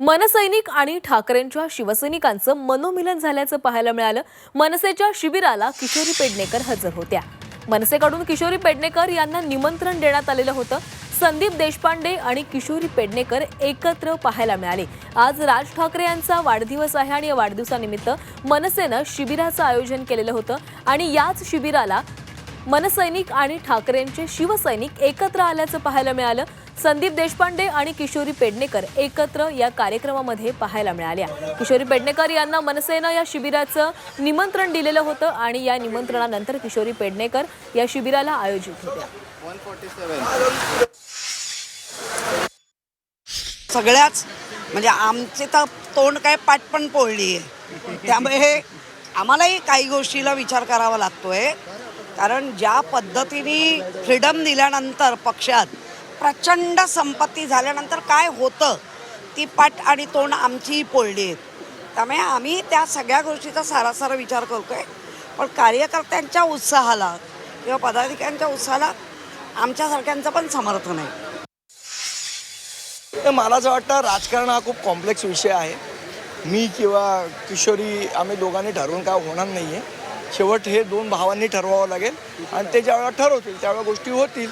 मनसैनिक आणि ठाकरेंच्या शिवसैनिकांचं मनोमिलन झाल्याचं पाहायला मिळालं. मनसेच्या शिबिराला किशोरी पेडणेकर हजर होत्या. मनसेकडून किशोरी पेडणेकर यांना निमंत्रण देण्यात आलेलं होतं. संदीप देशपांडे आणि किशोरी पेडणेकर एकत्र पाहायला मिळाले. आज राज ठाकरे यांचा वाढदिवस आहे आणि या वाढदिवसानिमित्त मनसेनं शिबिराचं आयोजन केलेलं होतं आणि याच शिबिराला मनसैनिक आणि ठाकरेंचे शिवसैनिक एकत्र आल्याचं पाहायला मिळालं. संदीप देशपांडे आणि किशोरी पेडणेकर एकत्र या कार्यक्रमामध्ये पाहायला मिळाल्या. किशोरी पेडणेकर यांना मनसेनं या शिबिराचं निमंत्रण दिलेलं होतं आणि या निमंत्रणानंतर किशोरी पेडणेकर या शिबिराला आयोजित होत्या. सगळ्याच म्हणजे आमचे तर तोंड काय पाठ पण पोळली आहे. त्यामुळे आम्हालाही काही गोष्टीला विचार करावा लागतोय. कारण ज्या पद्धतीने फ्रीडम दिल्यानंतर पक्षात प्रचंड संपत्ती झाल्यानंतर काय होतं? ती पाठ आणि तोंड आमचीही पोळली. आहेत त्यामुळे आम्ही त्या सगळ्या गोष्टीचा सारासारा विचार करतोय. पण कार्यकर्त्यांच्या उत्साहाला किंवा पदाधिकाऱ्यांच्या उत्साहाला आमच्यासारख्यांचं पण समर्थन आहे तर मला असं वाटतं राजकारण हा खूप कॉम्प्लेक्स विषय आहे. मी किंवा किशोरी आम्ही दोघांनी ठरवून काय होणार नाही आहे शेवट हे दोन भावांनी ठरवावं लागेल आणि ते ज्यावेळेला ठरवतील त्यावेळेला गोष्टी होतील.